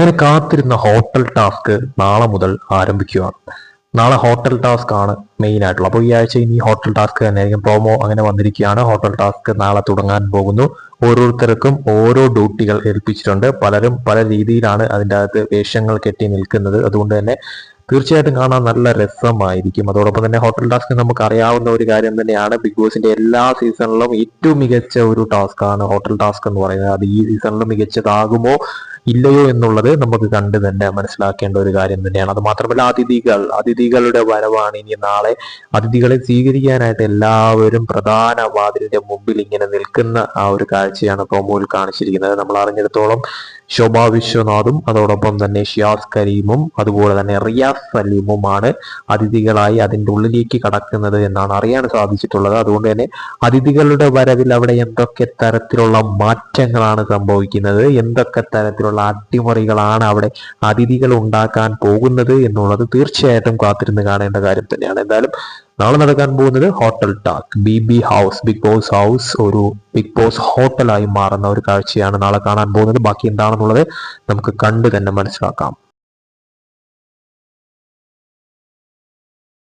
അങ്ങനെ കാത്തിരുന്ന hotel task നാളെ മുതൽ ആരംഭിക്കുകയാണ്. നാളെ ഹോട്ടൽ ടാസ്ക് ആണ് മെയിൻ ആയിട്ടുള്ളത്. അപ്പോൾ ഈ ആഴ്ച ഇനി ഹോട്ടൽ ടാസ്ക് തന്നെയായിരിക്കും. പ്രോമോ അങ്ങനെ വന്നിരിക്കുകയാണ്. ഹോട്ടൽ ടാസ്ക് നാളെ തുടങ്ങാൻ പോകുന്നു. ഓരോരുത്തർക്കും ഓരോ ഡ്യൂട്ടികൾ ഏൽപ്പിച്ചിട്ടുണ്ട്. പലരും പല രീതിയിലാണ് അതിന്റെ അകത്ത് വേഷങ്ങൾ കെട്ടി നിൽക്കുന്നത്. അതുകൊണ്ട് തന്നെ തീർച്ചയായിട്ടും കാണാൻ നല്ല രസമായിരിക്കും. അതോടൊപ്പം തന്നെ ഹോട്ടൽ ടാസ്ക് നമുക്ക് അറിയാവുന്ന ഒരു കാര്യം തന്നെയാണ്. ബിഗ് ബോസിന്റെ എല്ലാ സീസണിലും ഏറ്റവും മികച്ച ഒരു ടാസ്ക് ആണ് ഹോട്ടൽ ടാസ്ക് എന്ന് പറയുന്നത്. അത് ഈ സീസണിലും മികച്ചതാകുമോ? ഇല്ലയോ എന്നുള്ളത് നമുക്ക് കണ്ട് തന്നെ മനസ്സിലാക്കേണ്ട ഒരു കാര്യം തന്നെയാണ്. അത് മാത്രമല്ല അതിഥികൾ അതിഥികളുടെ വരവാണ് ഇനി നാളെ. അതിഥികളെ സ്വീകരിക്കാനായിട്ട് എല്ലാവരും പ്രധാന വാതിലിന്റെ മുമ്പിൽ ഇങ്ങനെ നിൽക്കുന്ന ആ ഒരു കാഴ്ചയാണ് പ്രൊമോയിൽ കാണിച്ചിരിക്കുന്നത്. നമ്മൾ അറിഞ്ഞിടത്തോളം ശോഭ വിശ്വനാഥും അതോടൊപ്പം തന്നെ ഷിയാസ് കരീമും അതുപോലെ തന്നെ റിയാസ് സലീമുമാണ് അതിഥികളായി അതിന്റെ ഉള്ളിലേക്ക് കടക്കുന്നത് എന്നാണ് അറിയാൻ സാധിച്ചിട്ടുള്ളത്. അതുകൊണ്ട് തന്നെ അതിഥികളുടെ വരവിൽ അവിടെ എന്തൊക്കെ തരത്തിലുള്ള മാറ്റങ്ങളാണ് സംഭവിക്കുന്നത് എന്തൊക്കെ തരത്തിലുള്ള അട്ടിമറികളാണ് അവിടെ അതിഥികൾ ഉണ്ടാക്കാൻ പോകുന്നത് എന്നുള്ളത് തീർച്ചയായിട്ടും കാത്തിരുന്ന് കാണേണ്ട കാര്യം തന്നെയാണ്. എന്തായാലും നാളെ നടക്കാൻ പോകുന്നത് hotel task B B house Bigg Boss house ഒരു ബിഗ് ബോസ് ഹോട്ടലായി മാറുന്ന ഒരു കാഴ്ചയാണ് നാളെ കാണാൻ പോകുന്നത്. ബാക്കി എന്താണെന്നുള്ളത് നമുക്ക് കണ്ടു തന്നെ മനസ്സിലാക്കാം.